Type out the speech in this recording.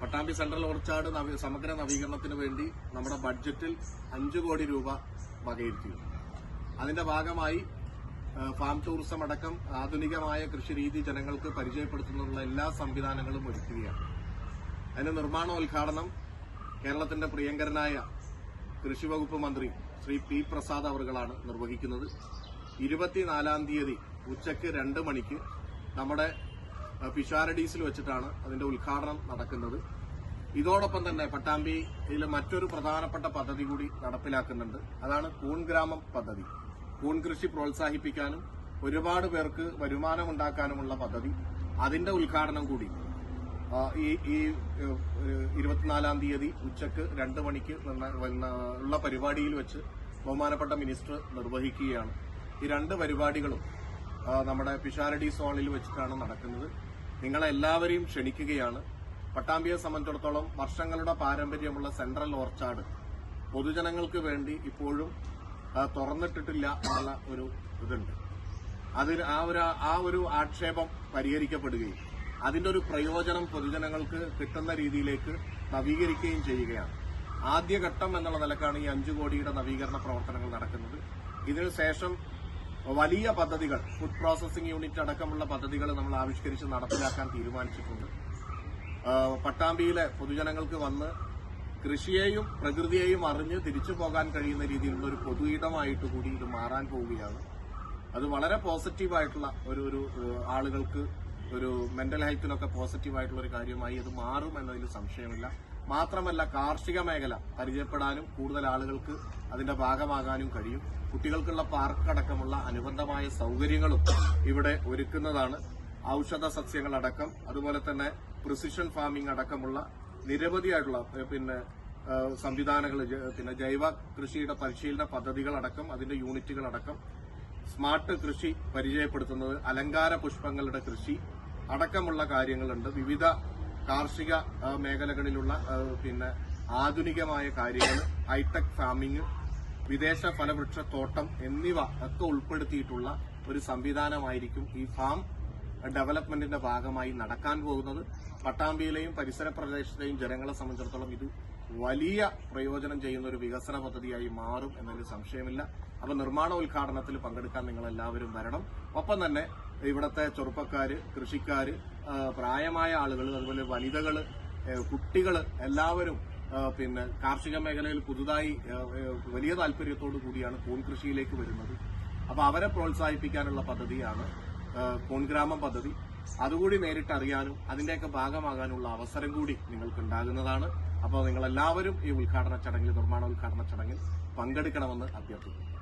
Pattambi central orchard സമഗ്ര നവീകരണത്തിന് വേണ്ടി നമ്മുടെ ബഡ്ജറ്റിൽ അഞ്ചു കോടി രൂപ വകയിരുത്തി അതിന്റെ ഭാഗമായി ഫാം ടൂറിസം അടക്കം ആധുനികമായ കൃഷിരീതി ജനങ്ങൾക്ക് പരിചയപ്പെടുത്തുന്നതിനുള്ള എല്ലാ സംവിധാനങ്ങളും ഒരുക്കുകയാണ്. അതിന്റെ നിർമ്മാണോദ്ഘാടനം കേരളത്തിന്റെ പ്രിയങ്കരനായ കൃഷി വകുപ്പ് മന്ത്രി ശ്രീ പി പ്രസാദ് അവർകളാണ് നിർവഹിക്കുന്നത്. ഇരുപത്തിനാലാം തീയതി ഉച്ചയ്ക്ക് രണ്ട് മണിക്ക് നമ്മുടെ പിഷാരഡീസിൽ വെച്ചിട്ടാണ് അതിന്റെ ഉദ്ഘാടനം നടക്കുന്നത്. ഇതോടൊപ്പം തന്നെ പട്ടാമ്പിയിലെ മറ്റൊരു പ്രധാനപ്പെട്ട പദ്ധതി കൂടി നടപ്പിലാക്കുന്നുണ്ട്. അതാണ് കൂൺ ഗ്രാമം പദ്ധതി. കൂൺ കൃഷി പ്രോത്സാഹിപ്പിക്കാനും ഒരുപാട് പേർക്ക് വരുമാനമുണ്ടാക്കാനുമുള്ള പദ്ധതി. അതിന്റെ ഉദ്ഘാടനം കൂടി ഈ ഈ ഇരുപത്തിനാലാം തീയതി ഉച്ചയ്ക്ക് രണ്ട് മണിക്ക് ഉള്ള പരിപാടിയിൽ വെച്ച് ബഹുമാനപ്പെട്ട മിനിസ്റ്റർ നിർവഹിക്കുകയാണ്. ഈ രണ്ട് പരിപാടികളും നമ്മുടെ പിഷാരടി സോണിൽ വെച്ചിട്ടാണ് നടക്കുന്നത്. നിങ്ങളെല്ലാവരെയും ക്ഷണിക്കുകയാണ്. പട്ടാമ്പിയെ സംബന്ധിച്ചിടത്തോളം വർഷങ്ങളുടെ പാരമ്പര്യമുള്ള സെൻട്രൽ ഓർച്ചാർഡ് പൊതുജനങ്ങൾക്ക് വേണ്ടി ഇപ്പോഴും തുറന്നിട്ടിട്ടില്ല എന്നുള്ള ഒരു ഇതുണ്ട്. അതിന് ആ ഒരു ആ ഒരു ആക്ഷേപം പരിഹരിക്കപ്പെടുകയും അതിന്റെ ഒരു പ്രയോജനം പൊതുജനങ്ങൾക്ക് കിട്ടുന്ന രീതിയിലേക്ക് നവീകരിക്കുകയും ചെയ്യുകയാണ്. ആദ്യഘട്ടം എന്നുള്ള നിലക്കാണ് ഈ അഞ്ചു കോടിയുടെ നവീകരണ പ്രവർത്തനങ്ങൾ നടക്കുന്നത്. ഇതിനു ശേഷം വലിയ പദ്ധതികൾ ഫുഡ് പ്രോസസിംഗ് യൂണിറ്റ് അടക്കമുള്ള പദ്ധതികൾ നമ്മൾ ആവിഷ്കരിച്ച് നടപ്പിലാക്കാൻ തീരുമാനിച്ചിട്ടുണ്ട്. പട്ടാമ്പിയിലെ പൊതുജനങ്ങൾക്ക് വന്ന് കൃഷിയെയും പ്രകൃതിയെയും അറിഞ്ഞ് തിരിച്ചു പോകാൻ കഴിയുന്ന രീതിയിലുള്ള ഒരു പൊതു ഇടമായിട്ട് കൂടി ഇത് മാറാൻ പോവുകയാണ്. അത് വളരെ പോസിറ്റീവായിട്ടുള്ള ഒരു ഒരു ആളുകൾക്ക് ഒരു മെന്റൽ ഹെൽത്തിലൊക്കെ പോസിറ്റീവായിട്ടുള്ള ഒരു കാര്യമായി അത് മാറും എന്നതിൽ സംശയമില്ല. മാത്രമല്ല കാർഷിക മേഖല പരിചയപ്പെടാനും കൂടുതൽ ആളുകൾക്ക് അതിന്റെ ഭാഗമാകാനും കഴിയും. കുട്ടികൾക്കുള്ള പാർക്ക് അടക്കമുള്ള അനുബന്ധമായ സൗകര്യങ്ങളും ഇവിടെ ഒരുക്കുന്നതാണ്. ഔഷധ സസ്യങ്ങളടക്കം അതുപോലെ തന്നെ പ്രിസിഷൻ ഫാമിംഗ് അടക്കമുള്ള നിരവധിയായിട്ടുള്ള പിന്നെ സംവിധാനങ്ങൾ പിന്നെ ജൈവ കൃഷിയുടെ പരിശീലന പദ്ധതികൾ പദ്ധതികളടക്കം അതിന്റെ യൂണിറ്റുകളടക്കം. സ്മാർട്ട് കൃഷി പരിചയപ്പെടുത്തുന്നത് അലങ്കാര പുഷ്പങ്ങളുടെ കൃഷി അടക്കമുള്ള കാര്യങ്ങളുണ്ട്. വിവിധ കാർഷിക മേഖലകളിലുള്ള പിന്നെ ആധുനികമായ കാര്യങ്ങൾ ഹൈടെക് ഫാമിംഗ് വിദേശ ഫലവൃക്ഷത്തോട്ടം എന്നിവ ഒക്കെ ഉൾപ്പെടുത്തിയിട്ടുള്ള ഒരു സംവിധാനമായിരിക്കും ഈ ഫാം ഡെവലപ്മെന്റിന്റെ ഭാഗമായി നടക്കാൻ പോകുന്നത്. പട്ടാമ്പിയിലെയും പരിസര പ്രദേശത്തെയും ജനങ്ങളെ സംബന്ധിച്ചിടത്തോളം ഇത് വലിയ പ്രയോജനം ചെയ്യുന്ന ഒരു വികസന പദ്ധതിയായി മാറും എന്നതിൽ സംശയമില്ല. അപ്പൊ നിർമ്മാണ ഉദ്ഘാടനത്തിൽ പങ്കെടുക്കാൻ നിങ്ങൾ എല്ലാവരും വരണം. ഒപ്പം തന്നെ ഇവിടുത്തെ ചെറുപ്പക്കാര് കൃഷിക്കാര് പ്രായമായ ആളുകൾ അതുപോലെ വനിതകൾ കുട്ടികൾ എല്ലാവരും പിന്നെ കാർഷിക മേഖലയിൽ പുതുതായി വലിയ താല്പര്യത്തോടു കൂടിയാണ് കൂൺ കൃഷിയിലേക്ക് വരുന്നത്. അപ്പോൾ അവരെ പ്രോത്സാഹിപ്പിക്കാനുള്ള പദ്ധതിയാണ് കോൺ കൂൺഗ്രാമം പദ്ധതി. അതുകൂടി നേരിട്ട് അറിയാനും അതിന്റെയൊക്കെ ഭാഗമാകാനുള്ള അവസരം കൂടി നിങ്ങൾക്ക് ഉണ്ടാകുന്നതാണ് അപ്പോൾ നിങ്ങൾ എല്ലാവരും ഈ ഉദ്ഘാടന ചടങ്ങിൽ നിർമ്മാണ ഉദ്ഘാടന ചടങ്ങിൽ പങ്കെടുക്കണമെന്ന് അഭ്യർത്ഥിക്കുന്നു.